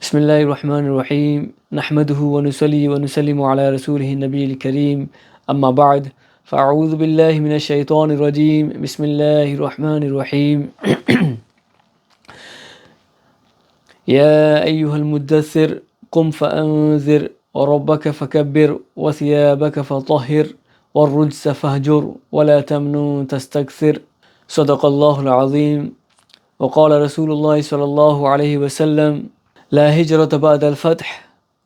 بسم الله الرحمن الرحيم نحمده ونصلي ونسلم على رسوله النبي الكريم أما بعد فأعوذ بالله من الشيطان الرجيم بسم الله الرحمن الرحيم يا أيها المدثر قم فأنذر وربك فكبر وثيابك فطهر والرجس فاهجر ولا تمنن تستكثر صدق الله العظيم وقال رسول الله صلى الله عليه وسلم لا هجرة بعد الفتح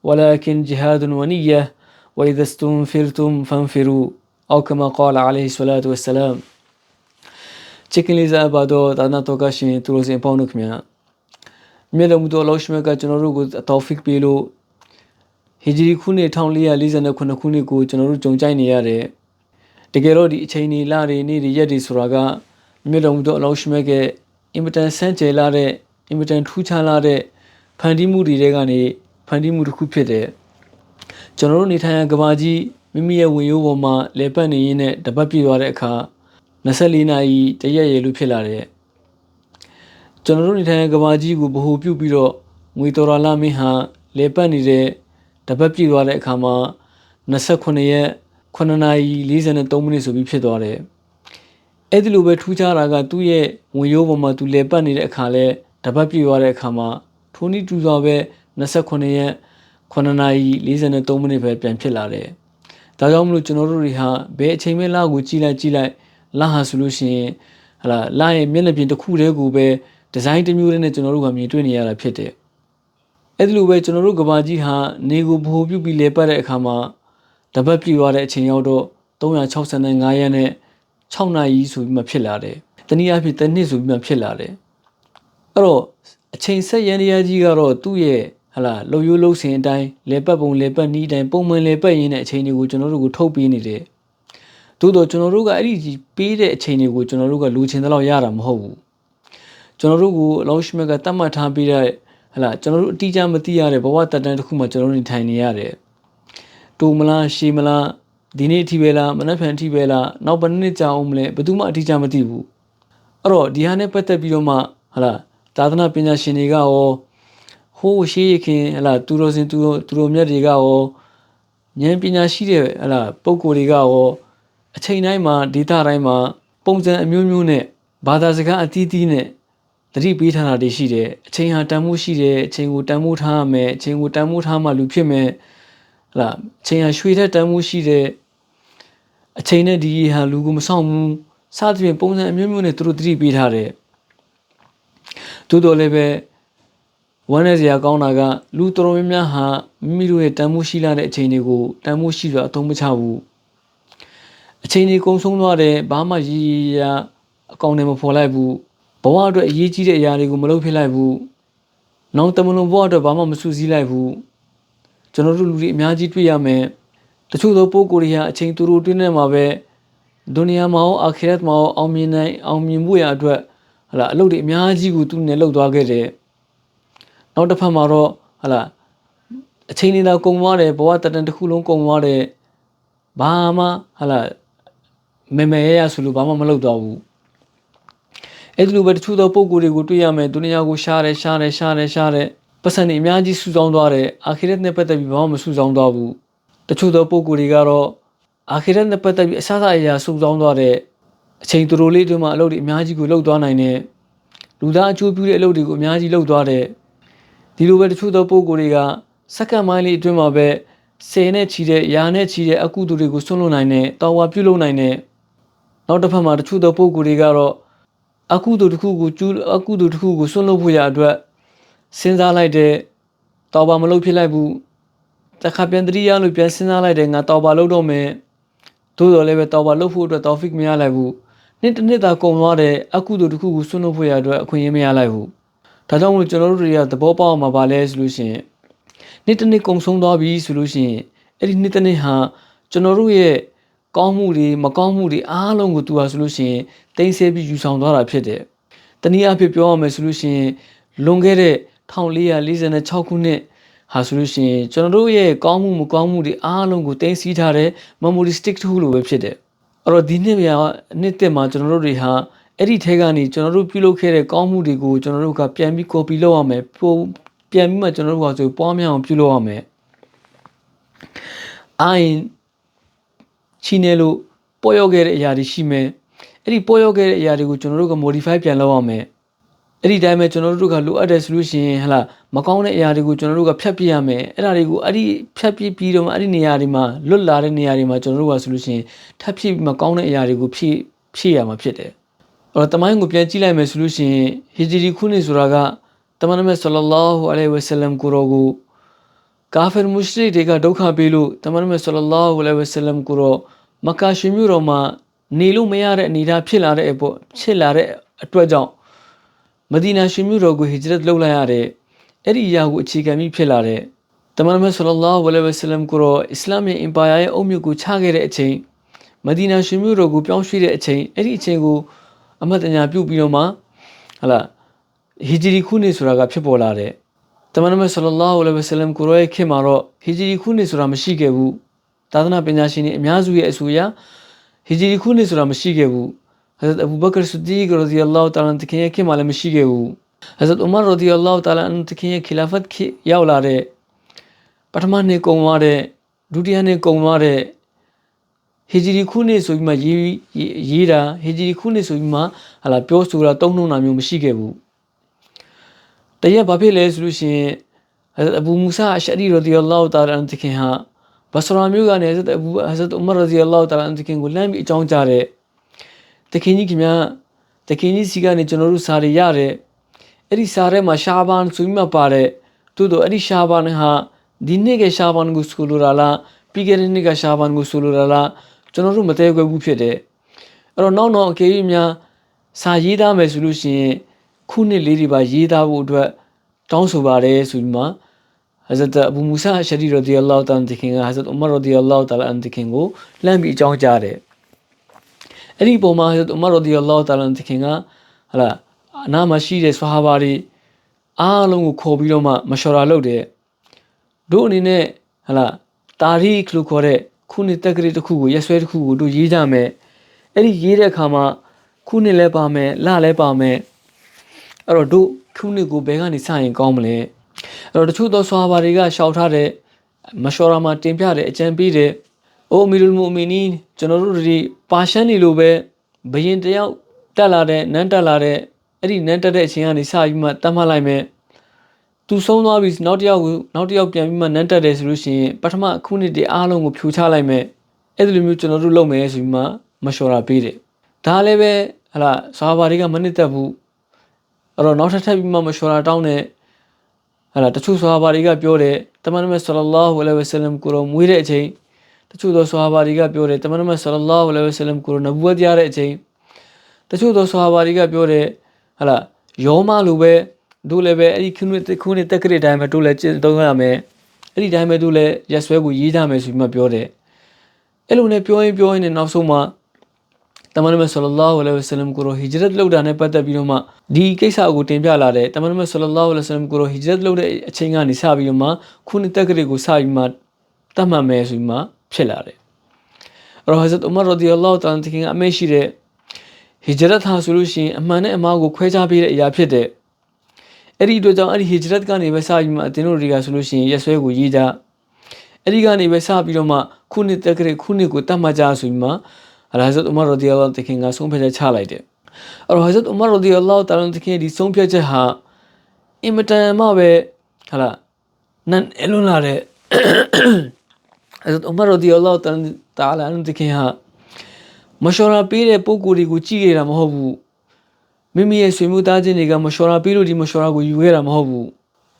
ولكن جهاد ونية وإذا استنفرتم فانفروا أو كما قال عليه الصلاة والسلام ချစ်ခင်လေးစားပါတော့ဒါနာတော်ကရှင်သူတို့စင်ပေါင်းတို့ခင်ဗျာမြတ်တော်မူသောအလောရှမြတ်ကကျွန်တော်တို့ကိုတောဖစ်ပေးလို့ဟီဂျရီခုနှစ်1449ခုနှစ်ကိုကျွန်တော်တို့ကြုံကြိုက်နေရတယ်တကယ်တော့ဒီအချိန်ကြီးလတွေနေ့တွေရက်တွေဆိုတာကမြတ်တော်မူသောအလောရှမြတ်ရဲ့အင်မတန်ဆန်းကျယ်လာတဲ့အင်မတန်ထူးခြားလာတဲ့ ဖန်တီးမှုတွေတဲကနေဖန်တီးမှုတစ်ခုဖြစ်တယ်ကျွန်တော်တို့နေထိုင်ရာကဘာကြီးမိမိရဲ့ဝင်ရိုးပေါ်မှာလေပတ်နေရင်းနဲ့တပတ်ပြည့်သွားတဲ့အခါ24နာရီတရက်ရည်လို့ဖြစ်လာတဲ့ကျွန်တော်တို့နေထိုင်ရာကဘာကြီးကိုဗဟိုပြုပြီးတော့ငွေတော်ရလာမင်းဟာလေပတ်နေတဲ့တပတ်ပြည့်သွားတဲ့အခါမှာ29ရက်9နာရီ43မိနစ်ဆိုပြီးဖြစ်သွားတယ်အဲ့ဒီလိုပဲထူးခြားတာကသူ့ရဲ့ဝင်ရိုးပေါ်မှာသူလေပတ်နေတဲ့အခါလဲတပတ်ပြည့်သွားတဲ့အခါမှာ ထိုနည်းတူစွာပဲ29ရက်9နာရီ43မိနစ်ပဲပြန်ဖြစ်လာတယ်။ဒါကြောင့်မလို့ကျွန်တော်တို့တွေဟာဘယ်အချိန်မှလကိုကြည်လိုက်ကြည်လိုက်လဟာဆိုလို့ရှိရင်ဟလာလရဲ့မျက်နှာပြင်တစ်ခုတည်းကိုပဲဒီဇိုင်းတစ်မျိုးတည်းနဲ့ကျွန်တော်တို့ကမြင်တွေ့နေရတာဖြစ်တယ်။အဲ့ဒီလိုပဲကျွန်တော်တို့ကဘာကြီးဟာနေကိုဘိုးပြုတ်ပြီးလဲပတ်တဲ့အခါမှာတပတ်ပြည့်သွားတဲ့အချိန်ရောက်တော့365ရက်နဲ့6နာရီဆိုပြီးမှဖြစ်လာတယ်။တနည်းအားဖြင့်တစ်နှစ်ဆိုပြီးမှဖြစ်လာတယ်။အဲ့တော့ အချိန်ဆက်ရန်တရားကြီးကတော့သူ့ရဲ့ဟလာလုံရိုးလုံစင်အတိုင်းလေပတ်ပုံလေပတ်နီးတိုင်းပုံမှန်လေပတ်ရင်းတဲ့အချိန်တွေကိုကျွန်တော်တို့ကိုထုတ်ပေးနေတယ်။သို့တော့ကျွန်တော်တို့ကအဲ့ဒီကြီးပေးတဲ့အချိန်တွေကိုကျွန်တော်တို့ကလူချင်းတော့ရတာမဟုတ်ဘူး။ကျွန်တော်တို့ကိုအလောရှမြတ်ကတတ်မှတ်ထားပေးတဲ့ဟလာကျွန်တော်တို့အတိအကျမသိရတဲ့ဘဝတတန်းတစ်ခုမှကျွန်တော်တို့နေထိုင်နေရတယ်။တူမလားရှည်မလားဒီနေ့အထိပဲလားမနှက်ဖြန်အထိပဲလားနောက်ဘယ်နှစ်ကြာအောင်မလဲဘယ်သူမှအတိအကျမသိဘူး။အဲ့တော့ဒီဟာနဲ့ပတ်သက်ပြီးတော့မှဟလာ သာသနာပညာရှင်တွေကရောဟိုးရှိခင်ဟလာသူတော်စင်သူတော်သူတော်မြတ်တွေကရောဉာဏ်ပညာရှိတဲ့ဟလာပုံကိုယ်တွေကရောအချိန်တိုင်းမှာဒေတာတိုင်းမှာပုံစံအမျိုးမျိုးနဲ့ဘာသာစကားအသီးသီးနဲ့တတိပေးထားတာတွေရှိတယ်အချိန်ဟာတန်မိုးရှိတယ်အချိန်ကိုတန်မိုးထားရမယ်အချိန်ကိုတန်မိုးထားမှလူဖြစ်မယ်ဟလာအချိန်ဟာရွှေတဲ့တန်မိုးရှိတယ်အချိန်နဲ့ဒီဟာလူကိုမဆောင်ဘူးစသဖြင့်ပုံစံအမျိုးမျိုးနဲ့သူတို့တတိပေးထားတယ် သို့တော်လည်းပဲဝမ်းနဲ့စရာကောင်းတာကလူတော်တော်များများဟာမိမိတို့ရဲ့တန်မိုးရှိလာတဲ့အချိန်တွေကိုတန်မိုးရှိစွာအသုံးမချဘူးအချိန်တွေကုန်ဆုံးသွားတယ်ဘာမှရည်ရည်ရအကောင့်တွေမဖော်လိုက်ဘူးဘဝအတွက်အရေးကြီးတဲ့အရာတွေကိုမလုပ်ဖြစ်လိုက်ဘူးနောက်တမလွန်ဘဝအတွက်ဘာမှမဆူစည်းလိုက်ဘူးကျွန်တော်တို့လူတွေအများကြီးတွေ့ရမယ်တချို့သောပုံကိုယ်တွေဟာအချိန်သူတို့တွင်းနေမှာပဲဒုနီယာမှာရောအာခိရတ်မှာရောအောင်မြင်နိုင်အောင်မြင်မှုရအတွက် ဟလာအလုပ်တွေအများကြီးကိုသူနဲ့လှုပ်သွားခဲ့တယ်နောက်တစ်ဖက်မှာတော့ဟလာအချိန်နေတာကုံသွားတယ်ဘဝတတန်တစ်ခုလုံးကုံသွားတယ်ဘာမှဟလာမေမေရရဆိုလို့ဘာမှမလုပ်တော့ဘူးအဲ့ဒီလိုပဲတချို့သောပုံကိုယ်တွေကိုတွေ့ရမယ်ဒုနီယာကိုရှားတယ်ရှားတယ်ရှားတယ်ရှားတယ်ပတ်စံတွေအများကြီးစုဆောင်းသွားတယ်အာခိရတ်နဲ့ပတ်သက်ပြီးဘာမှမစုဆောင်းသွားဘူးတချို့သောပုံကိုယ်တွေကတော့အာခိရတ်နဲ့ပတ်သက်ပြီးအစအအရာစုဆောင်းသွားတဲ့ အချိန်တူတူလေးတွေမှာအလုပ်တွေအများကြီးကိုလှုပ်သွားနိုင်တယ်လူသားအကျိုးပြုတဲ့အလုပ်တွေကိုအများကြီးလှုပ်သွားတယ်ဒီလိုပဲတချို့သောပုံကိုယ်တွေကစက္ကန့်ပိုင်းလေးအတွင်းမှာပဲဆယ်နဲ့ချီတဲ့ရာနဲ့ချီတဲ့အကုသိုလ်တွေကိုဆွန့်လွတ်နိုင်တဲ့တော်ဝါပြုလုပ်နိုင်တဲ့နောက်တစ်ဖက်မှာတချို့သောပုံကိုယ်တွေကတော့အကုသိုလ်တစ်ခုကိုကျူးအကုသိုလ်တစ်ခုကိုဆွန့်လွတ်ဖို့ရအတွက်စဉ်းစားလိုက်တဲ့တော်ပါမလုပ်ဖြစ်လိုက်ဘူးတခါပြန်တတိယလို့ပြန်စဉ်းစားလိုက်တယ်ငါတော်ပါလုပ်တော့မယ်သို့တော်လည်းပဲတော်ပါလုပ်ဖို့အတွက်တော်ဖစ်မရလိုက်ဘူး နှစ်တစ်နှစ်သာကုန်သွားတဲ့အကုသိုလ်တစ်ခုကိုဆွန့်လွတ်ဖို့ရအတွက်အခွင့်အရေးမရလိုက်ဘူးဒါကြောင့်မလို့ကျွန်တော်တို့တွေကသဘောပေါက်အောင်မှာပါလဲဆိုလို့ရှိရင်နှစ်တစ်နှစ်ကုန်ဆုံးသွားပြီဆိုလို့ရှိရင်အဲ့ဒီနှစ်တစ်နှစ်ဟာကျွန်တော်တို့ရဲ့ကောင်းမှုတွေမကောင်းမှုတွေအားလုံးကိုသူဟာဆိုလို့ရှိရင်တင်ဆက်ပြီးယူဆောင်သွားတာဖြစ်တယ်။တနည်းအားဖြင့်ပြောရမယ်ဆိုလို့ရှိရင်လွန်ခဲ့တဲ့1446ခုနှစ်ဟာဆိုလို့ရှိရင်ကျွန်တော်တို့ရဲ့ကောင်းမှုမကောင်းမှုတွေအားလုံးကိုတင်စီထားတဲ့ memory stick တစ်ခုလိုပဲဖြစ်တယ်။ အဲ့တော့ဒီနှစ်မှာနှစ်တက်မှာကျွန်တော်တို့တွေဟာအဲ့ဒီထဲကနေကျွန်တော်တို့ပြုလုပ်ခဲ့တဲ့ကောင်းမှုတွေကိုကျွန်တော်တို့ကပြန်ပြီး copy လုပ်ရမယ်ပိုပြန်ပြီးမှကျွန်တော်တို့ကဆိုပွားများအောင်ပြုလုပ်ရမယ်အာရင်ချီနေလို့ပေါ်ရောက်ခဲ့တဲ့အရာတွေရှိမယ်အဲ့ဒီပေါ်ရောက်ခဲ့တဲ့အရာတွေကိုကျွန်တော်တို့က modify ပြန်လုပ်ရမယ် အဲ့ဒီတိုင်းပဲကျွန်တော်တို့ကလိုအပ်တယ်ဆိုလို့ရှိရင်ဟလာမကောင်းတဲ့အရာတွေကိုကျွန်တော်တို့ကဖြတ်ပြရမယ်အဲ့ဒါတွေကိုအဲ့ဒီဖြတ်ပြပြီးတော့မှအဲ့ဒီနေရာတွေမှာလွတ်လာတဲ့နေရာတွေမှာကျွန်တော်တို့ကဆိုလို့ရှိရင်ထပ်ဖြည့်ပြီးမကောင်းတဲ့အရာတွေကိုဖြည့်ဖြည့်ရမှာဖြစ်တယ်အဲ့တော့တမိုင်းကိုပြန်ကြည့်လိုက်မယ်ဆိုလို့ရှိရင်ဟီဂျရီခုနှစ်ဆိုတာကတမန်တော်မြတ်ဆလ္လာလာဟူအလိုင်ဝဆလမ်ကိုရောကိုကာဖီမုရှရစ်တွေကဒုက္ခပေးလို့တမန်တော်မြတ်ဆလ္လာလာဟူအလိုင်ဝဆလမ်ကိုရောမက္ကာရှင်မြို့တော်မှာနေလို့မရတဲ့အနေအထားဖြစ်လာတဲ့အပေါ်ဖြစ်လာတဲ့အတွက်ကြောင့် မဒီနာရှင်မြို့တော်ကိုဟီဂျရတ်လုပ်လိုက်ရတဲ့အဲ့ဒီအရာကိုအခြေခံပြီးဖြစ်လာတဲ့တမန်တော်ဆလ္လာလာဟူအလိုင်ဝဆလမ်ကိုရောအစ္စလာမ်ရဲ့အင်ပါယာရဲ့အုံမြစ်ကိုချခဲ့တဲ့အချိန်မဒီနာရှင်မြို့တော်ကိုပြောင်းရွှေ့တဲ့အချိန်အဲ့ဒီအချိန်ကိုအမတ်တညာပြုတ်ပြီးတော့မှဟလာဟီဂျရီခုနှစ်ဆိုတာကဖြစ်ပေါ်လာတဲ့တမန်တော်ဆလ္လာလာဟူအလိုင်ဝဆလမ်ကိုရောရဲ့ခေတ်မှာတော့ဟီဂျရီခုနှစ်ဆိုတာမရှိခဲ့ဘူးသာသနာပညာရှင်တွေအများစုရဲ့အဆိုအရဟီဂျရီခုနှစ်ဆိုတာမရှိခဲ့ဘူး ဟဇရတ်အဘူဘကာဆူဒီကရဒီအလ္လာဟ်တာလာတခင်ရဲ့ခေတ်မှာလည်းမရှိခဲ့ဘူးဟဇရတ်ဥမာရဒီအလ္လာဟ်တာလာတခင်ရဲ့ခီလာဖတ်ခေတ်ရောက်လာတဲ့ပထမနှစ်ကုံသွားတဲ့ဒုတိယနှစ်ကုံသွားတဲ့ဟီဂျရီခုနှစ်ဆိုပြီးမှရေးရေးတာဟီဂျရီခုနှစ်ဆိုပြီးမှဟာလာပြောဆိုတာတုံ့နှုံတာမျိုးမရှိခဲ့ဘူးတရက်ဘာဖြစ်လဲဆိုလို့ရှိရင်အဘူမူဆာအရှရီရဒီအလ္လာဟ်တာလာတခင်ဟာဘဆရာမျိုးကနေဟဇရတ်အဘူဟဇရတ်ဥမာရဒီအလ္လာဟ်တာလာတခင်ကိုလမ်းပြီးအကြောင်းကြားတဲ့ တခင်ကြီးခင်ဗျာတခင်ကြီးစီကနေကျွန်တော်တို့စာတွေရတယ်အဲ့ဒီစာထဲမှာရှာဘန်ဆိုပြီးမှပါတယ်သို့တော့အဲ့ဒီရှာဘန်ဟာဒီနေ့ကရှာဘန်ကိုဆိုလိုတာလားပြီးခဲ့တဲ့နေ့ကရှာဘန်ကိုဆိုလိုတာလားကျွန်တော်တို့မတဲခွဲဘူးဖြစ်တယ်အဲ့တော့နောက်နောက်အကေကြီးများစာရေးသားမယ်ဆိုလို့ရှိရင်ခုနှစ်လေးတွေပါရေးသားဖို့အတွက်တောင်းဆိုပါတယ်ဆိုပြီးမှ Hazrat Abu Musa Ashari radiyallahu ta'ala တခင်က Hazrat Umar radiyallahu ta'ala တခင်ကိုလှမ်းပြီးအကြောင်းကြားတယ် အဲ့ဒီပုံမှာ Hazrat Umar radiyallahu ta'ala တခင်ကဟလာအနာမှာရှိတဲ့ဆွာဟာဘာတွေအားလုံးကိုခေါ်ပြီးတော့မှမလျှော်တာလုပ်တယ်တို့အနေနဲ့ဟလာတာရီခလို့ခေါ်တဲ့ခုနှစ်တက်ကလေးတစ်ခုကိုရက်ဆွဲတစ်ခုကိုတို့ရေးကြမယ်အဲ့ဒီရေးတဲ့အခါမှာခုနှစ်လဲပါမယ်လလဲပါမယ်အဲ့တော့တို့ခုနှစ်ကိုဘယ်ကနေစရင်ကောင်းမလဲအဲ့တော့တချို့သောဆွာဘာတွေကရှောက်ထားတဲ့မရှော်ရာမှာတင်ပြတဲ့အကြံပေးတဲ့ အိုမီရူလ်မူမီနီကျွန်တော်တို့ဒီပါရှန်နေလို့ပဲဘယင်တယောက်တက်လာတဲ့နန်းတက်လာတဲ့အဲ့ဒီနန်းတက်တဲ့အချိန်ကနေစပြီးမှတတ်မှတ်လိုက်မယ်သူဆုံးသွားပြီးနောက်တစ်ယောက်ကိုနောက်တစ်ယောက်ပြန်ပြီးမှနန်းတက်တယ်ဆိုလို့ရှိရင်ပထမခုနှစ်တည်းအားလုံးကိုဖြိုချလိုက်မယ်အဲ့ဒီလိုမျိုးကျွန်တော်တို့လုပ်မယ်ဆိုပြီးမှမရှော်ရာပေးတယ်ဒါလည်းပဲဟလာဆွာဘာတွေကမနစ်သက်ဘူးအဲ့တော့နောက်ထပ်ထပ်ပြီးမှမရှော်ရာတောင်းတဲ့ဟလာတချို့ဆွာဘာတွေကပြောတယ်တမန်တော်ဆလလာဟူအလိုင်ဝဆလမ်ကိုရောမွေးတဲ့အချိန် တချို့သောဆွာဘာတွေကပြောတယ်တမန်တော်ဆလလာဟူအလိုင်ဝဆလမ်ကိုရောနဘူဝတ်ရတဲ့အချိန်တချို့သောဆွာဘာတွေကပြောတယ်ဟလာယောမလိုပဲတို့လည်းပဲအဲ့ဒီခုနှစ်ခုနှစ်တက်ကရတိုင်းပဲတို့လည်းကျင့်သုံးရမယ်အဲ့ဒီတိုင်းပဲတို့လည်းရက်ဆွဲကိုရေးကြမယ်ဆိုပြီးမှပြောတယ်အဲ့လိုနဲ့ပြောရင်ပြောရင်နောက်ဆုံးမှာတမန်တော်မြတ်ဆလလောလဟ်အလိုင်ဝဆလမ်ကိုရောဟီဂျရတ်လုပ်တာနဲ့ပတ်သက်ပြီးတော့မှဒီကိစ္စကိုတင်ပြလာတဲ့တမန်တော်မြတ်ဆလလောလဟ်အလိုင်ဝဆလမ်ကိုရောဟီဂျရတ်လုပ်တဲ့အချိန်ကနေစပြီးတော့မှခုနှစ်တက်ကလေးကိုစပြီးမှတတ်မှတ်မယ်ဆိုပြီးမှ ဖြစ်လာတယ်။အဲ့တော့ဟဇရတ်ဥမာရဒီအလ္လာဟ်တာလန်တခင်အမေရှိတဲ့ဟီဂျရတ်ဟာဆိုလို့ရှိရင်အမှန်နဲ့အမှားကိုခွဲခြားပေးတဲ့အရာဖြစ်တဲ့အဲ့ဒီအတွက်ကြောင့်အဲ့ဒီဟီဂျရတ်ကနေပဲစပြီးမှအတင်းတို့တွေကဆိုလို့ရှိရင်ရက်ဆွဲကိုရေးကြအဲ့ဒီကနေပဲစပြီးတော့မှခုနှစ်တက်ကလေးခုနှစ်ကိုတတ်မှတ်ကြဆိုပြီးမှဟဇရတ်ဥမာရဒီအလ္လာဟ်တခင်ကဆုံးဖြတ်ချက်ချလိုက်တယ်အဲ့တော့ဟဇရတ်ဥမာရဒီအလ္လာဟ်တာလန်တခင်ဒီဆုံးဖြတ်ချက်ဟာအင်မတန်မှပဲဟာလာနန်အလွန်လာတဲ့ ဟဇရတ်ဥမာရဒီအလ္လာဟ်တာလန်တခင်ဟာမရှောရာပေးတဲ့ပုံကိုယ်တွေကိုကြည့်ရတာမဟုတ်ဘူးမိမိရဲ့ဆွေမျိုးသားချင်းတွေကမရှောရာပေးလို့ဒီမရှောရာကိုယူခဲ့တာမဟုတ်ဘူး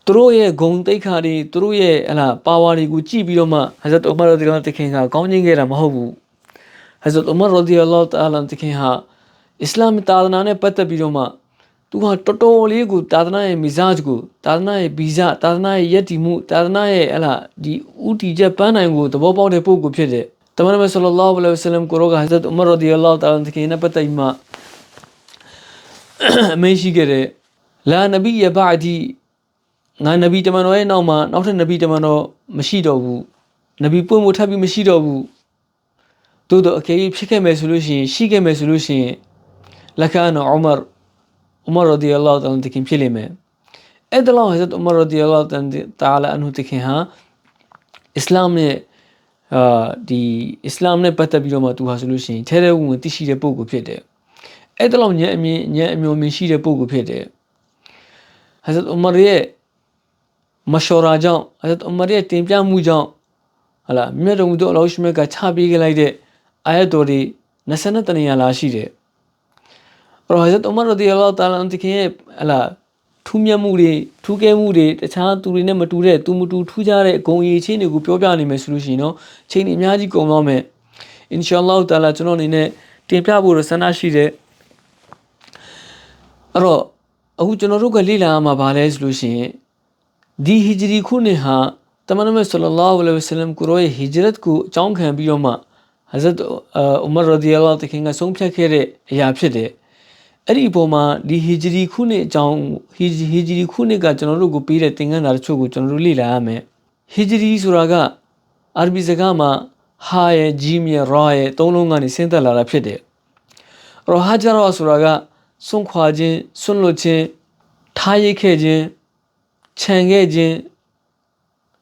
သူတို့ရဲ့ဂုံတိတ်ခါတွေသူတို့ရဲ့ဟလာပါဝါတွေကိုကြည့်ပြီးတော့မှဟဇရတ်ဥမာရဒီအလ္လာဟ်တခင်ကကောင်းခြင်းခဲ့တာမဟုတ်ဘူးဟဇရတ်ဥမာရဒီအလ္လာဟ်တာလန်တခင်ဟာအစ္စလာမ်သာသနာနဲ့ပတ်သက်ပြီးတော့မှ သူဟာတော်တော်လေးကိုသာသနာရဲ့မီဇာဂျ်ကိုသာသနာရဲ့ဗီဇသာသနာရဲ့ယက်တီမှုသာသနာရဲ့ဟလာဒီဥတီချက်ပန်းနိုင်ကိုသဘောပေါက်တဲ့ပုဂ္ဂိုလ်ဖြစ်တဲ့တမန်တော်ဆလလောလဟ်အလိုင်ဝဆလမ်ကိုရောကဟဇရတ်ဥမာရဒီအလ္လာဟ်တာလန်တခင်နဲ့ပတ်သက်ပြီးမှအမင်းရှိခဲ့တဲ့လာနဗီယဘာဒီငါနဗီတမန်တော်ရဲ့နောက်မှာနောက်ထပ်နဗီတမန်တော်မရှိတော့ဘူးနဗီပွင့်မှုထပ်ပြီးမရှိတော့ဘူးသို့တော့အကယ်၍ဖြစ်ခဲ့မယ်ဆိုလို့ရှိရင်ရှိခဲ့မယ်ဆိုလို့ရှိရင်လကာနဥမာ ဥမာရဒီအလ္လာဟ်တာလန်တခင်ဖြစ်လိမ့်မယ်အဲ့ဒါလောက်ဟဇရတ်ဥမာရဒီအလာတာလာအန်ဟူတခင်ဟာအစ္စလာမ်နဲ့အာဒီအစ္စလာမ်နဲ့ပတ်သက်ပြီးတော့မှသူဟာဆိုလို့ရှိရင်ထဲထဲဝင်သိရှိတဲ့ပုဂ္ဂိုလ်ဖြစ်တယ်အဲ့ဒါလောက်ဉာဏ်အမြင်ဉာဏ်အမျိုးမြင်ရှိတဲ့ပုဂ္ဂိုလ်ဖြစ်တယ်ဟဇရတ်ဥမာရဲ့မရှောရာကြောင့်ဟဇရတ်ဥမာရဲ့တင်ပြမှုကြောင့်ဟလာမြတ်တော်မူသောအလောရှိမြတ်ကချပေးခဲ့လိုက်တဲ့အာယတ်တော်တွေ20တနေရာလာရှိတယ်အဲ့ တော့ဟဇရတ်ဥမာရဒီအလာတာလာန်တခင်ရဲ့ဟလာထူးမြတ်မှုတွေထူးကဲမှုတွေတခြားသူတွေနဲ့မတူတဲ့သူမတူထူးခြားတဲ့ဂုံရည်ချင်းတွေကိုပြောပြနိုင်မယ်ဆိုလို့ရှိရင်တော့ချိန်တွေအများကြီးကုန်သွားမယ်အင်ရှာအလ္လာဟ်တာလာကျွန်တော်အနေနဲ့တင်ပြဖို့ဆန္ဒရှိတဲ့အဲ့တော့အခုကျွန်တော်တို့ကလေ့လာရမှာဗာလဲဆိုလို့ရှိရင်ဒီဟီဂျရီခုနှစ်ဟာတမန်တော်မြတ်ဆလလောလဟ်အလိုင်ဝဆလမ်ကိုရောရဲ့ဟီဂျရတ်ကိုအကြောင်းခံပြီးတော့မှဟဇရတ်အူမာရဒီအလာတခင်ကဆုံးဖြတ်ခဲ့တဲ့အရာဖြစ်တယ် အဲ့ဒီအပေါ်မှာဒီဟီဂျရီခုနှစ်အကြောင်းဟီဟီဂျရီခုနှစ်ကကျွန်တော်တို့ကိုပေးတဲ့သင်ခန်းစာတချို့ကိုကျွန်တော်တို့လေ့လာရမယ်ဟီဂျရီဆိုတာကအာရဗီစကားမှာဟာရဲ့ဂျီမီရာရဲ့သုံးလုံးကနေဆင်းသက်လာတာဖြစ်တယ်ရောဟာဂျရာဆိုတာကစွန့်ခွာခြင်းစွန့်လွတ်ခြင်းထားရိတ်ခဲ့ခြင်းခြံခဲ့ခြင်း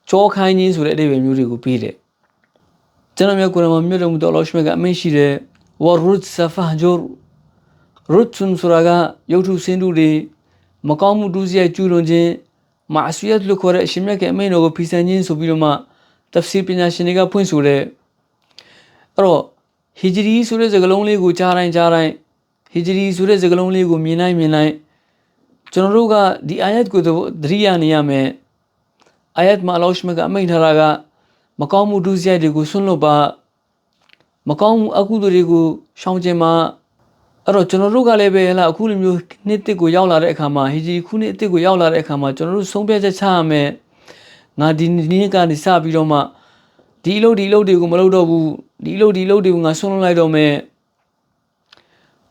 ကြောခိုင်းခြင်းဆိုတဲ့အဓိပ္ပာယ်မျိုးတွေကိုပြီးတယ်ကျွန်တော်မျိုးကုရမမြို့တော်မူတော်လောရှမြကအမိန့်ရှိတယ်ဝရုတ်ဆဖာဂျူ ရုတ်ဆွန်ဆိုတာကရုပ်ထုစင်းတုတွေမကောင်းမှုဒုစရိုက်ကျူးလွန်ခြင်းမာအဆွေရလို့ခေါ်တဲ့အရှင်မြတ်ကအမိန့်တော်ကိုဖီဆန်ခြင်းဆိုပြီးတော့မှတဖ်စီပညာရှင်တွေကဖွင့်ဆိုတဲ့အဲ့တော့ဟီဂျရီဆိုတဲ့စကားလုံးလေးကိုကြားတိုင်းကြားတိုင်းဟီဂျရီဆိုတဲ့စကားလုံးလေးကိုမြင်နိုင်မြင်နိုင်ကျွန်တော်တို့ကဒီအာယတ်ကိုသတိရနေရမယ်အာယတ်မှာအလောရှမကအမိန့်ထားတာကမကောင်းမှုဒုစရိုက်တွေကိုဆွန့်လွတ်ပါမကောင်းမှုအကုသိုလ်တွေကိုရှောင်ကျင်ပါ အဲ့တော့ကျွန်တော်တို့ကလည်းပဲဟလာအခုလိုမျိုးနှစ်တစ်ကိုရောက်လာတဲ့အခါမှာဟီဂျီခုနှစ်အစ်ကိုရောက်လာတဲ့အခါမှာကျွန်တော်တို့ဆုံးဖြတ်ချက်ချရမယ်ငါဒီနေ့ကနေစပြီးတော့မှဒီအလုပ်ဒီအလုပ်တွေကိုမလုပ်တော့ဘူးဒီအလုပ်ဒီအလုပ်တွေကိုငါဆွန့်လွတ်လိုက်တော့မယ်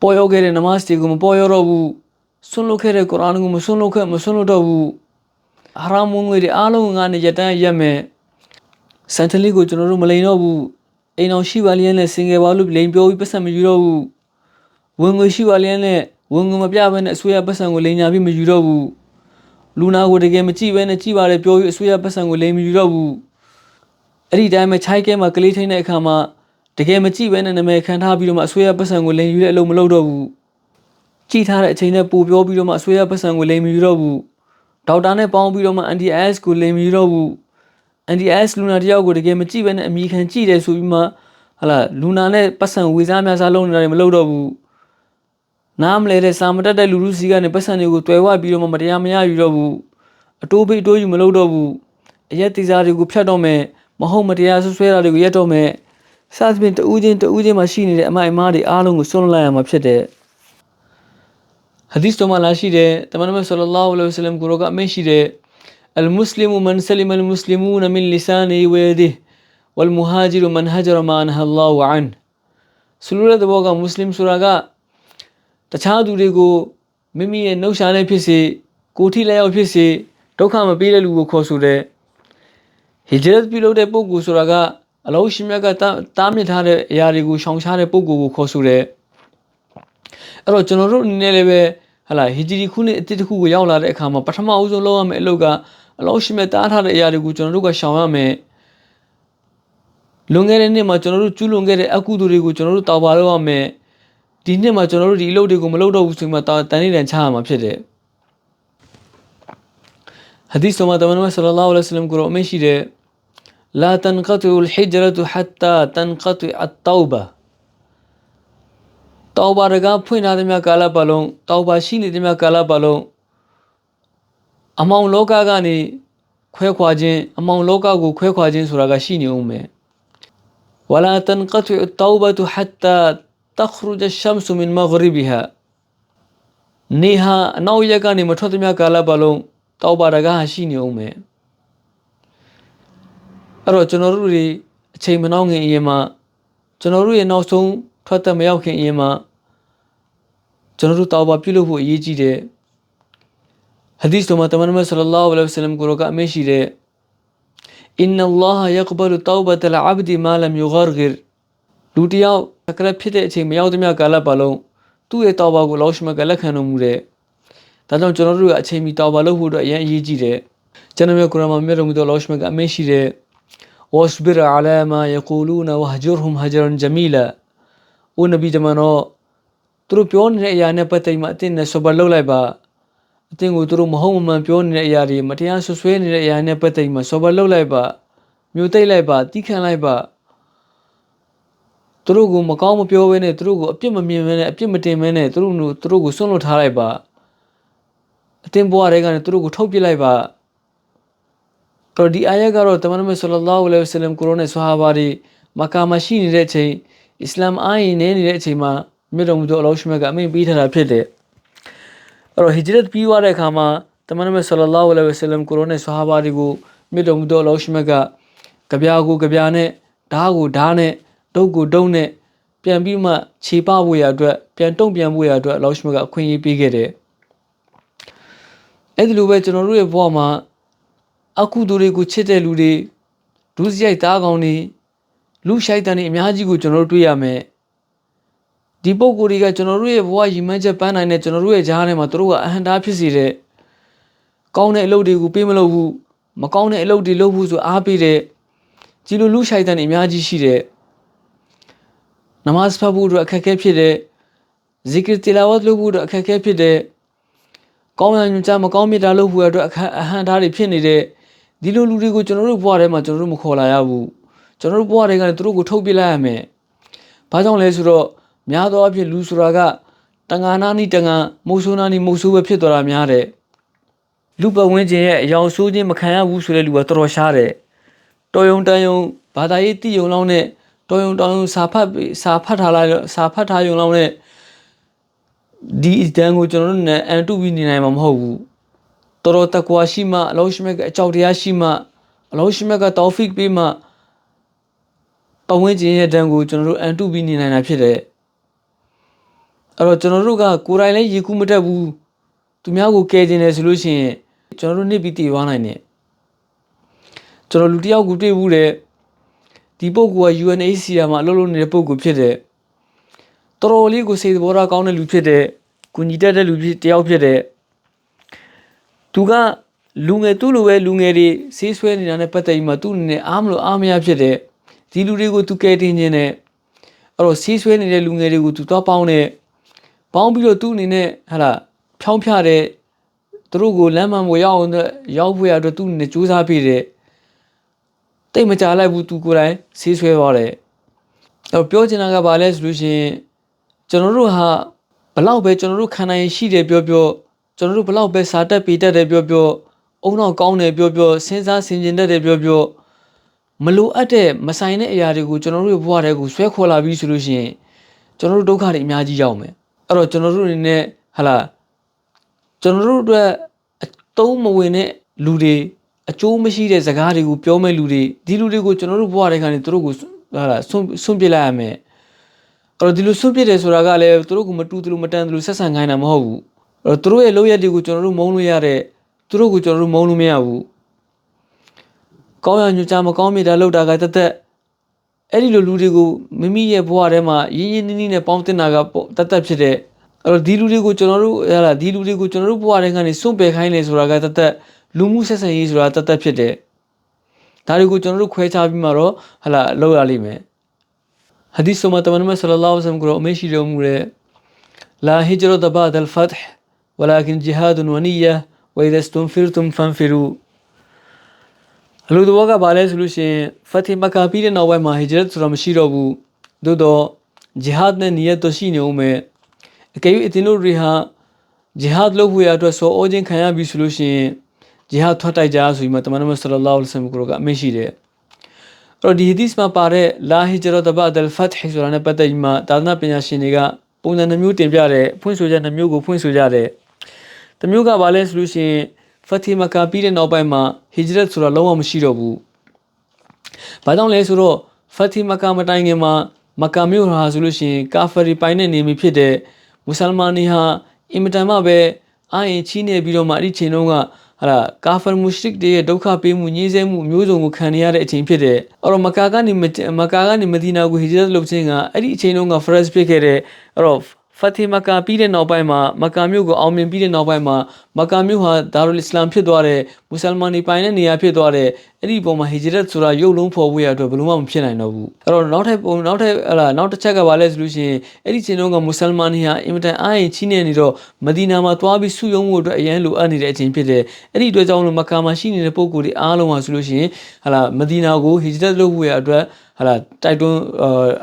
ပေါ်ရောက်ခဲ့တဲ့နမတ်တွေကိုမပေါ်ရောက်တော့ဘူးဆွန့်လွတ်ခဲ့တဲ့ကုရ်အာန်ကိုမဆွန့်လွတ်ခဲ့မဆွန့်လွတ်တော့ဘူးဟာရမ်ဝင်ငွေတွေအားလုံးငါနဲ့ရတန်းရက်မယ်စန်တလီကိုကျွန်တော်တို့မလိန်တော့ဘူးအိမ်အောင်ရှိပါလျက်နဲ့စင်ငယ်ပါလို့လိန်ပြောပြီးပတ်စံမယူတော့ဘူး ဝင်ငွေရှိပါလျက်နဲ့ဝင်ငွေမပြဘဲနဲ့အစိုးရပတ်စံကိုလိန်ညာပြီးမယူတော့ဘူးလူနာကိုတကယ်မကြည့်ဘဲနဲ့ကြည့်ပါတယ်ပြောပြီးအစိုးရပတ်စံကိုလိန်မယူတော့ဘူးအဲ့ဒီတိုင်းမှာခြိုက်ကဲမှာကလေးထိန်းတဲ့အခါမှာတကယ်မကြည့်ဘဲနဲ့နာမည်ခံထားပြီးတော့မှအစိုးရပတ်စံကိုလိန်ယူတဲ့အလုပ်မလုပ်တော့ဘူးကြည့်ထားတဲ့အချိန်နဲ့ပို့ပြောပြီးတော့မှအစိုးရပတ်စံကိုလိန်မယူတော့ဘူးဒေါက်တာနဲ့ပေါင်းပြီးတော့မှ NDIS ကိုလိန်မယူတော့ဘူး NDIS လူနာတယောက်ကိုတကယ်မကြည့်ဘဲနဲ့အမိခံကြည့်တယ်ဆိုပြီးမှဟလာလူနာနဲ့ပတ်စံဝေစားများစားလုံးနေတာတွေမလုပ်တော့ဘူး နားမလဲတဲ့စာမတက်တဲ့လူလူစီကနေပတ်စံတွေကိုတွယ်ဝပြီးတော့မှမတရားမရယူတော့ဘူးအတိုးပိတ်အတိုးယူမလုပ်တော့ဘူးအရက်တိစားတွေကိုဖြတ်တော့မယ်မဟုတ်မတရားဆွဆွဲတာတွေကိုရက်တော့မယ်စသဖြင့်တူးချင်းတူးချင်းမှာရှိနေတဲ့အမိုက်အမားတွေအားလုံးကိုဆွန့်လိုက်ရမှာဖြစ်တဲ့ဟဒီစ်တော်မှာလာရှိတဲ့တမန်တော်ဆလလောလဟ်အလိုင်းဝဆလမ်ကိုရောကအမိန့်ရှိတဲ့ المسلم من سلم المسلمون من لسانه ويده والمهاجر من هجر ما نهى الله عنه ဆိုလိုတဲ့ဘောကမွတ်စလင်ဆိုတာက တခြားသူတွေကိုမိမိရဲ့နှုတ်ရှာနဲ့ဖြစ်စေကိုထိလက်ရောက်ဖြစ်စေဒုက္ခမပေးတဲ့လူကိုခေါ်ဆိုတဲ့ဟီဂျရတ်ပြုလုပ်တဲ့ပုဂ္ဂိုလ်ဆိုတာကအလောရှိမြတ်ကတားမြစ်ထားတဲ့အရာတွေကိုရှောင်ရှားတဲ့ပုဂ္ဂိုလ်ကိုခေါ်ဆိုတဲ့အဲ့တော့ကျွန်တော်တို့အနေနဲ့လည်းပဲဟလာဟီဂျရီခုနှစ်အတိတ်တစ်ခုကိုရောက်လာတဲ့အခါမှာပထမအဦးဆုံးလုပ်ရမယ့်အလုပ်ကအလောရှိမြတ်တားထားတဲ့အရာတွေကိုကျွန်တော်တို့ကရှောင်ရမယ်လွန်ခဲ့တဲ့နှစ်မှာကျွန်တော်တို့ကျူးလွန်ခဲ့တဲ့အကုသိုလ်တွေကိုကျွန်တော်တို့တောက်ပါလုပ်ရမယ် ဒီနှစ်မှာကျွန်တော်တို့ဒီအလုပ်တွေကိုမလုပ်တော့ဘူးဆိုမှတန်နေတန်ချရမှာဖြစ်တယ်ဟဒီစ်တော်မှာတမန်တော်ဆလလောလဟ်အလိုင်းဝဆလမ်ကိုရောအမိန့်ရှိတယ် لا تنقطع الحجرة حتى تنقطع التوبة တောဘာရကဖွင့်ထားတဲ့မြတ်ကာလပတ်လုံးတောဘာရှိနေတဲ့မြတ်ကာလပတ်လုံးအမောင်လောကကနေခွဲခွာခြင်းအမောင်လောကကိုခွဲခွာခြင်းဆိုတာကရှိနေဦးမယ် ولا تنقطع التوبة حتى تخرج الشمس من مغربها နေဟာအနောက်ရက်ကနေမထွက်သမျှကာလပတ်လုံးတောဘာရကဟာရှိနေဦးမယ်အဲ့တော့ကျွန်တော်တို့တွေအချိန်မနှောင်းခင်အရင်မှာကျွန်တော်တို့ရဲ့နောက်ဆုံးထွက်သက်မရောက်ခင်အရင်မှာကျွန်တော်တို့တောဘာပြုလုပ်ဖို့အရေးကြီးတယ်ဟဒီစ်တော်မှာတမန်တော်ဆလလောလဟ်အလိုင်းဝဆလမ်ကိုရောကအမေရှိတဲ့ إن الله يقبل توبة العبد ما لم يغرغر လူတယောက်ကလည်းဖြစ်တဲ့အချိန်မရောက်သမျှကာလပတ်လုံးသူ့ရဲ့တောဘာကိုလောရှမကလက်ခံတော်မူတဲ့တ ဒါကြောင့်ကျွန်တော်တို့ကအချိန်မီတောက်ပါလို့ဖို့အတွက်အရင်အရေးကြီးတယ်ကျွန်တော်မျိုးကုရ်အာန်မှာမြတ်တော်မူသောလောရှမကအမင်းရှိတယ် واصبر على ما يقولون واهجرهم هجرا جميلا အိုနဗီဂျမန်တော့သူတို့ပြောနေတဲ့အရာနဲ့ပတ်သက်ပြီးမှအတင်းနဲ့ဆော်ဘာလုပ်လိုက်ပါအတင်းကိုသူတို့မဟုတ်မမှန်ပြောနေတဲ့အရာတွေမတရားဆွဆွဲနေတဲ့အရာနဲ့ပတ်သက်ပြီးမှဆော်ဘာလုပ်လိုက်ပါမျိုးသိမ့်လိုက်ပါတီးခံလိုက်ပါ သူတို့ကိုမကောင်းမပြောဘဲနဲ့သူတို့ကိုအပြစ်မမြင်ဘဲနဲ့အပြစ်မတင်ဘဲနဲ့သူတို့သူတို့ကိုဆွန့်လွတ်ထားလိုက်ပါအတင်းဘွားတွေကနေသူတို့ကိုထုတ်ပစ်လိုက်ပါတော့ဒီအာယတ်ကတော့တမန်တော်ဆလလောလဟ်အလိုင်းဝဆလမ်ကိုရိုနဲ့ဆဟာဘာတွေမကာမရှိနေတဲ့အချိန်အစ္စလာမ်အာရင်နေနေတဲ့အချိန်မှာမြတ်တော်မူသောအလောရှမြတ်ကအမိန့်ပေးထားတာဖြစ်တယ်အဲ့တော့ဟီဂျရတ်ပြီးသွားတဲ့အခါမှာတမန်တော်ဆလလောလဟ်အလိုင်းဝဆလမ်ကိုရိုနဲ့ဆဟာဘာတွေကိုမြတ်တော်မူသောအလောရှမြတ်ကကြပြာကိုကြပြာနဲ့ဓားကိုဓားနဲ့ တုတ်ကိုတုတ်နဲ့ပြန်ပြီးမှခြေပဖို့ရအတွက်ပြန်တုံ့ပြန်ဖို့ရအတွက်အလောရှမြတ်ကအခွင့်အရေးပေးခဲ့တယ်အဲ့ဒီလိုပဲကျွန်တော်တို့ရဲ့ဘဝမှာအကုသိုလ်တွေကိုချစ်တဲ့လူတွေဒုစရိုက်သားကောင်းတွေလူရှိုက်တန်တွေအများကြီးကိုကျွန်တော်တို့တွေ့ရမယ်ဒီပုံကိုယ်တွေကကျွန်တော်တို့ရဲ့ဘဝရည်မှန်းချက်ပန်းနိုင်တဲ့ကျွန်တော်တို့ရဲ့ကြားထဲမှာသူတို့ကအဟံတားဖြစ်စေတဲ့ကောင်းတဲ့အလုပ်တွေကိုပေးမလုပ်ဘူးမကောင်းတဲ့အလုပ်တွေလုပ်ဖို့ဆိုအားပေးတဲ့ဒီလိုလူရှိုက်တန်တွေအများကြီးရှိတဲ့န မတ်ဖတ်ဖို့အတွက်အခက်အခဲဖြစ်တဲ့ဇီကရတီလာဝတ်လုပ်ဖို့အတွက်အခက်အခဲဖြစ်တဲ့ကောင်းရညွှန်ကြားမကောင်းမြတ်တာလုပ်ဖို့အတွက်အခက်အဟံတားတွေဖြစ်နေတဲ့ဒီလိုလူတွေကိုကျွန်တော်တို့ဘဝထဲမှာကျွန်တော်တို့မခေါ်လာရဘူးကျွန်တော်တို့ဘဝတွေကနေသူတို့ကိုထုတ်ပြလိုက်ရမယ်ဘာကြောင့်လဲဆိုတော့များသောအားဖြင့်လူဆိုတာကတန်ငါနာနီတန်ငါမုတ်ဆိုးနာနီမုတ်ဆိုးပဲဖြစ်သွားတာများတယ်လူပဝင်းကျင်ရဲ့အယောင်ဆိုးခြင်းမခံရဘူးဆိုတဲ့လူကတော်တော်ရှားတယ်တော်ယုံတန်ယုံဘာသာရေးတည်ယုံလောင်းနဲ့ တော်ယုံတောင်ယုံစာဖတ်စာဖတ်ထားလိုက်စာဖတ်ထားယုံလောင်းနဲ့ဒီအတန်းကိုကျွန်တော်တို့နဲ့အန်တုပြီးနေနိုင်မှာမဟုတ်ဘူးတော်တော်တကွာရှိမှအလောရှိမြတ်ကအကြောက်တရားရှိမှအလောရှိမြတ်ကတောဖစ်ပေးမှပဝင်းကျင်ရဲ့တန်းကိုကျွန်တော်တို့အန်တုပြီးနေနိုင်တာဖြစ်တယ်အဲ့တော့ကျွန်တော်တို့ကကိုယ်တိုင်လည်းရေကူးမတက်ဘူးသူများကိုကယ်တင်တယ်ဆိုလို့ရှိရင်ကျွန်တော်တို့နှစ်ပြီးတည်သွားနိုင်တယ်ကျွန်တော်လူတစ်ယောက်ကိုတွေ့ဘူးတဲ့ ဒီပုဂ္ဂိုလ်က UNHCR မှာအလုပ်လုပ်နေတဲ့ပုဂ္ဂိုလ်ဖြစ်တယ်တော်တော်လေးကိုစိတ်သဘောထားကောင်းတဲ့လူဖြစ်တယ်ကုညီတတ်တဲ့လူဖြစ်တယောက်ဖြစ်တယ်သူကလူငယ်သူ့လိုပဲလူငယ်တွေဆေးဆွဲနေတာနဲ့ပတ်သက်ပြီးမှသူ့အနေနဲ့အားမလို့အားမရဖြစ်တယ်ဒီလူတွေကိုသူကယ်တင်ခြင်းနဲ့အဲ့တော့ဆေးဆွဲနေတဲ့လူငယ်တွေကိုသူသွားပေါင်းတဲ့ပေါင်းပြီးတော့သူ့အနေနဲ့ဟာလာဖြောင်းဖြတဲ့သူတို့ကိုလမ်းမှန်ပေါ်ရောက်အောင်ရောက်ဖို့ရအတွက်သူ့အနေနဲ့စူးစမ်းပေးတယ် တိတ်မကြလိုက်ဘူးသူကိုယ်တိုင်ဆေးဆွဲသွားတယ်အဲ့တော့ပြောချင်တာကဘာလဲဆိုလို့ရှိရင်ကျွန်တော်တို့ဟာဘလောက်ပဲကျွန်တော်တို့ခံနိုင်ရှိတယ်ပြောပြောကျွန်တော်တို့ဘလောက်ပဲစာတက်ပေတက်တယ်ပြောပြောအုံတော့ကောင်းတယ်ပြောပြောစဉ်းစားဆင်ခြင်တတ်တယ်ပြောပြောမလိုအပ်တဲ့မဆိုင်တဲ့အရာတွေကိုကျွန်တော်တို့ရဲ့ဘဝထဲကိုဆွဲခေါ်လာပြီးဆိုလို့ရှိရင်ကျွန်တော်တို့ဒုက္ခတွေအများကြီးရောက်မယ်အဲ့တော့ကျွန်တော်တို့အနေနဲ့ဟာလာကျွန်တော်တို့အတွက်အတုံးမဝင်တဲ့လူတွေ အကျိုးမရှိတဲ့စကားတွေကိုပြောမဲ့လူတွေဒီလူတွေကိုကျွန်တော်တို့ဘဝထဲကနေသူတို့ကိုဟာလာဆွန့်ဆွန့်ပစ်လိုက်ရမယ်အဲ့တော့ဒီလိုဆွန့်ပစ်တယ်ဆိုတာကလည်းသူတို့ကမတူသူတို့မတန်သူတို့ဆက်ဆံခိုင်းတာမဟုတ်ဘူးအဲ့တော့သူတို့ရဲ့လုပ်ရက်တွေကိုကျွန်တော်တို့မုန်းလို့ရတဲ့သူတို့ကိုကျွန်တော်တို့မုန်းလို့မရဘူးကောင်းရညွှန်ကြားမကောင်းမြတ်တာလောက်တာကတသက်အဲ့ဒီလိုလူတွေကိုမိမိရဲ့ဘဝထဲမှာရင်းရင်းနှီးနှီးနဲ့ပေါင်းတင်တာကတသက်ဖြစ်တဲ့အဲ့တော့ဒီလူတွေကိုကျွန်တော်တို့ဟလာဒီလူတွေကိုကျွန်တော်တို့ဘဝထဲကနေစွန့်ပယ်ခိုင်းနေဆိုတာကတသက် လူမှုဆက်ဆံရေးဆိုတာတသက်ဖြစ်တဲ့ဒါတွေကိုကျွန်တော်တို့ခွဲခြားပြီးမှတော့ဟလာလောက်ရလိမ့်မယ်ဟာဒီစ်ဆိုမှာတမန်မဆလလောလဟ်ဆမ်ကအမေရှိတော်မူတဲ့လာဟီဂျရတ်ဘာဒ်အလ်ဖတ်ဟ်ဝလာကင်ဂျီဟာဒ်ဝနီယာဝိဒစ်တွမ်ဖီရ်တွမ်ဖန်ဖီရူအလူတော်ကဘာလဲဆိုလို့ရှိရင်ဖတ်ဟီမကာပြီးတဲ့နောက်ပိုင်းမှာဟီဂျရတ်ဆိုတာမရှိတော့ဘူးသို့တော့ဂျီဟာဒ်နဲ့နီယတ်တော့ရှိနေဦးမယ်အကယ်၍အတင်တို့တွေဟာဂျီဟာဒ်လုပ်ဖို့ရအတွက်ဆော်ဩခြင်းခံရပြီဆိုလို့ရှိရင် ဂျီဟတ်ထွက်တိုက်ကြဆိုပြီးမှတမန်တော်ဆလလောလဟ်အလัยဟိဝါစလမ်ကအမိန့်ရှိတယ်အဲ့တော့ဒီဟဒီသ်မှာပါတဲ့လာဟီဂျရတ်ဘတ်အလ်ဖတ်ဟ်ဆိုတာနဲ့ပတ်သက်ပြီးမှသာသနာပညာရှင်တွေကပုံစံနှမျိုးတင်ပြတယ်ဖွင့်ဆိုချက်နှမျိုးကိုဖွင့်ဆိုကြတယ်တမျိုးကဘာလဲဆိုလို့ရှိရင်ဖတ်တီမကာပြီးတဲ့နောက်ပိုင်းမှာဟီဂျရတ်ဆိုတာလုံးဝမရှိတော့ဘူး။ဘာကြောင့်လဲဆိုတော့ဖတ်တီမကာမတိုင်ခင်မှာမကာမြို့ဟာဆိုလို့ရှိရင်ကာဖရီပိုင်တဲ့နေမီဖြစ်တဲ့မွတ်ဆလမန်တွေဟာအင်မတန်မှပဲအာရင်ချီးနေပြီးတော့မှအဲ့ဒီချိန်တုန်းက ဟာလာကာဖာမူရှရစ်တွေရဲ့ဒုက္ခပေးမှုညှင်းဆဲမှုမျိုးစုံကိုခံနေရတဲ့အချိန်ဖြစ်တယ်။အဲ့တော့မကာကနေမကာကနေမဒီနာကိုဟီဂျရတ်လုပ်ခြင်းကအဲ့ဒီအချိန်တုန်းကဖရက်စ်ဖြစ်ခဲ့တဲ့အဲ့တော့ ဖဖတ်တီမကာပြီးတဲ့နောက်ပိုင်းမှာမကာမြို့ကိုအောင်မြင်ပြီးတဲ့နောက်ပိုင်းမှာမကာမြို့ဟာဒါရူလ်အစ္စလာမ်ဖြစ်သွားတဲ့မွတ်စလမန်တွေပိုင်တဲ့နေရာဖြစ်သွားတဲ့အဲ့ဒီပုံမှာဟီဂျရတ်ဆိုတာရုပ်လုံးဖော်ဖို့ရအတွက်ဘယ်လိုမှမဖြစ်နိုင်တော့ဘူးအဲ့တော့နောက်ထပ်ပုံနောက်ထပ်ဟလာနောက်တစ်ချက်ကဘာလဲဆိုလို့ရှိရင်အဲ့ဒီချိန်တုန်းကမွတ်စလမန်တွေဟာအင်မတန်အားရင်ချီးနေနေတော့မဒီနာမှာသွားပြီးစုယုံမှုအတွက်အရန်လိုအပ်နေတဲ့အချိန်ဖြစ်တယ်အဲ့ဒီအတွက်ကြောင့်လို့မကာမှာရှိနေတဲ့ပုံကိုယ်တွေအားလုံးဟာဆိုလို့ရှိရင်ဟလာမဒီနာကိုဟီဂျရတ်လုပ်ဖို့ရအတွက်ဟလာတိုက်တွန်း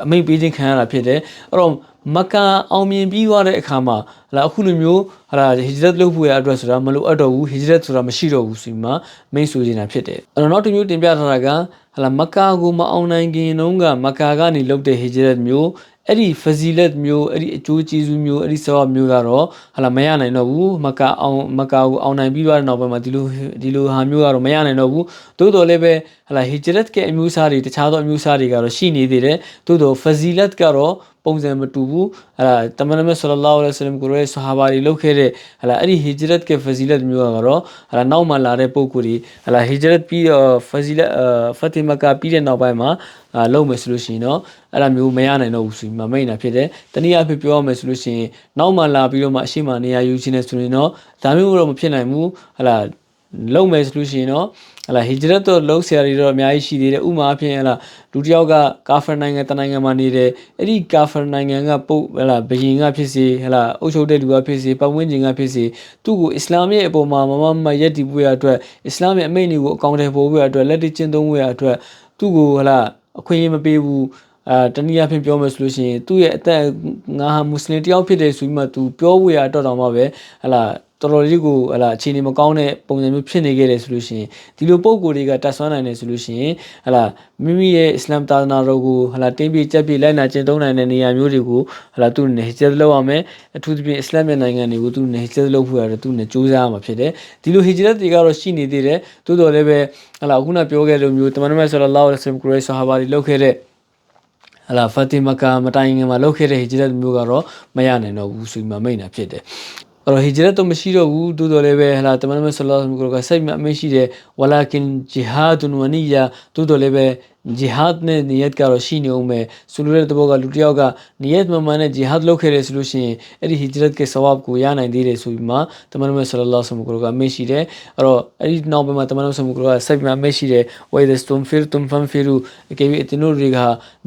အမိန့်ပေးခြင်းခံရတာဖြစ်တယ်အဲ့တော့မကာအောင်မြင်ပြီးသွားတဲ့အခါမှာဟလာအခုလိုမျိုးဟလာဟီဂျရတ်လုပ်ဖို့ရအတွက်ဆိုတာမလိုအပ်တော့ဘူးဟီဂျရတ်ဆိုတာမရှိတော့ဘူးဆိုပြီးမှမိတ်ဆိုနေတာဖြစ်တယ်အဲ့တော့နောက်တစ်မျိုးတင်ပြထားတာကဟလာမကာကိုမအောင်နိုင်ခင်တုန်းကမကာကနေလုပ်တဲ့ဟီဂျရတ်မျိုးအဲ့ဒီဖဇီလက်မျိုးအဲ့ဒီအကျိုးကျေးဇူးမျိုးအဲ့ဒီဆဝတ်မျိုးကတော့ဟလာမရနိုင်တော့ဘူးမကာအောင်မကာကိုအောင်နိုင်ပြီးတော့နောက်ပိုင်းမှာဒီလိုဒီလိုဟာမျိုးကတော့မရနိုင်တော့ဘူးသို့တော်လည်းပဲဟလာဟီဂျရတ်ကအမျိုးအစားတွေတခြားသောအမျိုးအစားတွေကတော့ရှိနေသေးတယ်သို့တော်ဖဇီလက်ကတော့ ပုံစံမတူဘူးဟလာတမန်တော်ဆလလောလ္လဟ်အလัยဟိဝါစလမ်ကိုရဲ့ဆဟာဘာတွေလုပ်ခဲ့တဲ့ဟလာအဲ့ဒီဟီဂျရတ်ကဖဇီလက်မျိုးကတော့ဟလာနောက်မှလာတဲ့ပုံကိုယ်တွေဟလာဟီဂျရတ်ပြီးတော့ဖဇီလက်ဖတ်တီမကာပြီးတဲ့နောက်ပိုင်းမှာလုပ်မယ်ဆိုလို့ရှိရင်တော့အဲ့ဒါမျိုးမရနိုင်တော့ဘူးဆိုပြီးမှမိတ်နာဖြစ်တယ်တနည်းအားဖြင့်ပြောရမယ်ဆိုလို့ရှိရင်နောက်မှလာပြီးတော့မှအရှိမနေရာယူခြင်းနဲ့ဆိုရင်တော့ဒါမျိုးတော့မဖြစ်နိုင်ဘူးဟလာလုံးမယ်ဆိုလို့ရှိရင်တော့ ဟလာဟီဂျရတ်တော့လုံးဆရာတွေတော့အများကြီးရှိသေးတယ်ဥမာအဖြစ်ဟလာလူတစ်ယောက်ကကာဖာနိုင်ငံတနိုင်ငံမှာနေတယ်အဲ့ဒီကာဖာနိုင်ငံကပုတ်ဟလာဘယင်ကဖြစ်စေဟလာအုပ်ချုပ်တဲ့လူကဖြစ်စေပတ်ဝန်းကျင်ကဖြစ်စေသူ့ကိုအစ္စလာမ်ရဲ့အပေါ်မှာမမမရက်တည်ဖို့ရအတွက်အစ္စလာမ်ရဲ့အမိန့်တွေကိုအကောင့်ထဲပို့ဖို့ရအတွက်လက်တကျင့်သုံးဖို့ရအတွက်သူ့ကိုဟလာအခွင့်အရေးမပေးဘူးအာတနည်းအားဖြင့်ပြောမယ်ဆိုလို့ရှိရင်သူ့ရဲ့အသက်ငါဟာမွတ်စလင်တယောက်ဖြစ်တယ်ဆိုပြီးမှသူပြောဖို့ရတော့တော့မှပဲဟလာ တော်တော်လေးကိုဟလာအခြေအနေမကောင်းတဲ့ပုံစံမျိုးဖြစ်နေခဲ့တယ်ဆိုလို့ရှိရင်ဒီလိုပုံကိုယ်တွေကတတ်ဆွမ်းနိုင်တယ်ဆိုလို့ရှိရင်ဟလာမိမိရဲ့အစ္စလာမ်သာသနာတော်ကိုဟလာတင်းပြေကြက်ပြေလိုက်နာကျင့်သုံးနိုင်တဲ့နေရာမျိုးတွေကိုဟလာသူနဲ့ဟဂျ်လုပ်ရမယ်အထူးသဖြင့်အစ္စလာမ်ရဲ့နိုင်ငံတွေကိုသူနဲ့ဟဂျ်လုပ်ဖို့ရတယ်သူနဲ့ကြိုးစားရမှာဖြစ်တယ်ဒီလိုဟဂျ်တွေကတော့ရှိနေသေးတယ်တိုးတော်လည်းပဲဟလာခုနပြောခဲ့လိုမျိုးတမန်တော်မြတ်ဆလလောလ္လဟ်အလိုင်းဝါဆလမ်ကိုရိုဆာဟာဘာတွေလုပ်ခဲ့တဲ့ဟလာဖာတီမာကာမတိုင်ငယ်မှာလုပ်ခဲ့တဲ့ဟီဂျရတ်မျိုးကတော့မရနိုင်တော့ဘူးဆိုပြီးမှမိတ်နာဖြစ်တယ် အဲ့တော့ဟီဂျရတ်တော့မရှိတော့ဘူးတိုးတော်လည်းပဲဟလာတမန်တော်ဆလ္လာလဟ်အလိုင်းဝါဆလမ်ကစိတ်မအမရှိတဲ့ဝလာကင်ဂျီဟာဒ်ဝနီယာတိုးတော်လည်းပဲဂျီဟတ်နဲ့နီယတ်ကတော့ရှိနေအောင်ပဲဆိုလိုတဲ့သဘောကလူတစ်ယောက်ကနီယတ်မမှန်နဲ့ဂျီဟတ်လုပ်ခဲ့တယ်ဆိုလို့ရှိရင်အဲ့ဒီဟီဂျရတ်ကဆဝပ်ကိုရနိုင်သေးတယ်ဆိုပြီးမှတမန်တော်ဆလ္လာလဟ်အလိုင်းဝါဆလမ်ကမေ့ရှိတယ်အဲ့တော့အဲ့ဒီနောက်ပိုင်းမှာတမန်တော်ဆလ္လာလဟ်ကစိတ်မမေ့ရှိတယ်ဝိဒစတုမ်ဖီရ်တုမ်ဖန်ဖီရူအကေဘီအတင်တို့တွေက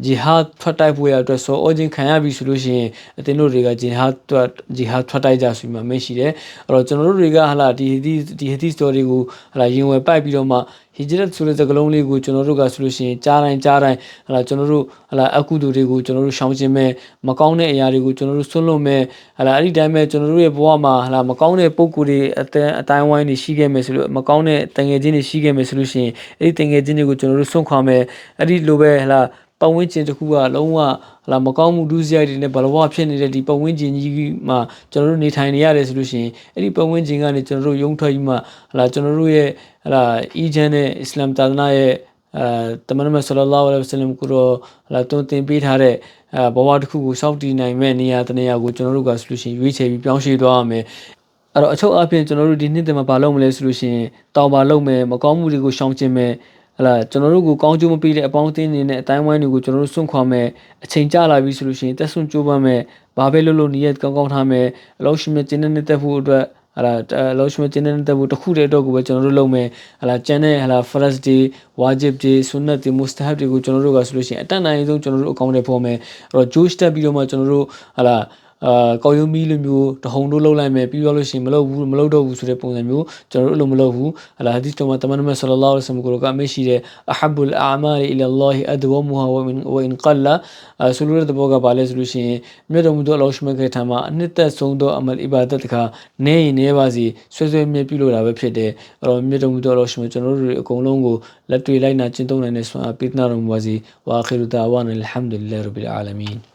ဂျီဟတ်ထွက်တိုက်ဖို့ရအတွက်ဆိုအောချင်းခံရပြီဆိုလို့ရှိရင်အတင်တို့တွေကဂျီဟတ်ထွက်ဂျီဟတ်ထွက်တိုက်ကြဆိုပြီးမှမေ့ရှိတယ်အဲ့တော့ကျွန်တော်တို့တွေကဟလာဒီဒီဒီဟဒီစတိုရီကိုဟလာရင်ဝယ်ပိုက်ပြီးတော့မှ ဟီဂျရတ်ဆိုတဲ့စကားလုံးလေးကိုကျွန်တော်တို့ကဆိုလို့ရှိရင်ကြားတိုင်းကြားတိုင်းဟလာကျွန်တော်တို့ဟလာအကုသိုလ်တွေကိုကျွန်တော်တို့ရှောင်ကျင်မဲ့မကောင်းတဲ့အရာတွေကိုကျွန်တော်တို့ဆွန့်လွတ်မဲ့ဟလာအဲ့ဒီတိုင်းပဲကျွန်တော်တို့ရဲ့ဘဝမှာဟလာမကောင်းတဲ့ပုံကိုယ်တွေအတန်းအတိုင်းဝိုင်းတွေရှိခဲ့မယ်ဆိုလို့မကောင်းတဲ့တငယ်ချင်းတွေရှိခဲ့မယ်ဆိုလို့ရှိရင်အဲ့ဒီတငယ်ချင်းတွေကိုကျွန်တော်တို့ဆွန့်ခွာမဲ့အဲ့ဒီလိုပဲဟလာ ပတ်ဝန်းကျင်တစ်ခုကလုံးဝလာမကောင်းမှုဒုစရိုက်တွေနဲ့ဘလဘဝဖြစ်နေတဲ့ဒီပတ်ဝန်းကျင်ကြီးမှာကျွန်တော်တို့နေထိုင်နေရတယ်ဆိုလို့ရှိရင်အဲ့ဒီပတ်ဝန်းကျင်ကနေကျွန်တော်တို့ယုံထွက်ပြီးမှဟလာကျွန်တော်တို့ရဲ့ဟလာအီဂျန်နဲ့အစ္စလာမ်သာသနာရဲ့အဲတမန်တော်ဆလလောလ္လဟ်အလိုင်းဝဆလမ်ကိုတော့ဟလာတွန်းတင်ပေးထားတဲ့အဲဘဝတစ်ခုကိုစောင့်တည်နိုင်မဲ့နေရာတနေရာကိုကျွန်တော်တို့ကဆိုလို့ရှိရင်ရွေးချယ်ပြီးပြောင်းရွှေ့သွားရမယ်အဲ့တော့အချုပ်အပြင်ကျွန်တော်တို့ဒီနှစ်တည်းမှာဘာလုပ်မလဲဆိုလို့ရှိရင်တောင်ပါလုပ်မယ်မကောင်းမှုတွေကိုရှောင်ကျဉ်မယ် ဟလာကျွန်တော်တို့ကိုကောင်းကျိုးမပေးတဲ့အပေါင်းအသင်းတွေနဲ့အတိုင်းဝိုင်းတွေကိုကျွန်တော်တို့စွန့်ခွာမယ်အချိန်ကြာလာပြီဆိုလို့ရှိရင်တက်ဆွန့်ကြိုးပမ်းမယ်ဘာပဲလုပ်လို့နေရကောင်းကောင်းထားမယ်အလို့ရှိမြကျင်းတဲ့တက်ဖို့အတွက်ဟလာလောရှမကျင်းတဲ့ဘုတခုတည်းတော့ကိုပဲကျွန်တော်တို့လုပ်မယ်ဟလာကျန်တဲ့ဟလာ first day wajib day sunnat day mustahab တွေကိုကျွန်တော်တို့ကဆိုလို့ရှိရင်အတန်နိုင်ဆုံးကျွန်တော်တို့အကောင့်တွေပေါ်မယ်အဲ့တော့ Josh တက်ပြီးတော့မှကျွန်တော်တို့ဟလာ အာကော်ယုံမီလိုမျိုးတဟုန်တို့လှုပ်လိုက်မယ်ပြီးတော့လို့ရှိရင်မလုပ်ဘူးမလုပ်တော့ဘူးဆိုတဲ့ပုံစံမျိုးကျွန်တော်တို့အဲ့လိုမလုပ်ဘူးအလာဟာဒီစ်တော်မှာတမန်တော်ဆလလောလ္လဟ်အလိုင်းဝါဆလမ်ကိုကအမေရှိတယ်အဟဘူလ်အာမာလီအီလာလာဟီအဒဝမူဟာဝမင်ဝအင်ကလာဆိုလိုတဲ့ဘောကဘာလဲဆိုလို့ရှိရင်မြတ်တော်မူသောအလောရှမခေထာမှာအနှစ်သက်ဆုံးသောအမလ်အီဘာဒတ်တခါနေရင်နေပါစီဆွဲဆွဲမြဲပြုလို့တာပဲဖြစ်တယ်အဲ့တော့မြတ်တော်မူသောအလောရှမကျွန်တော်တို့အကုန်လုံးကိုလက်တွေ့လိုက်နာကျင့်သုံးနိုင်တဲ့ဆွမ်းအားပေးနာတော်မူပါစီဝါခီရူဒါဝါနလ်ဟမ်ဒူလ illah ရဘ်အလ်အာလမင်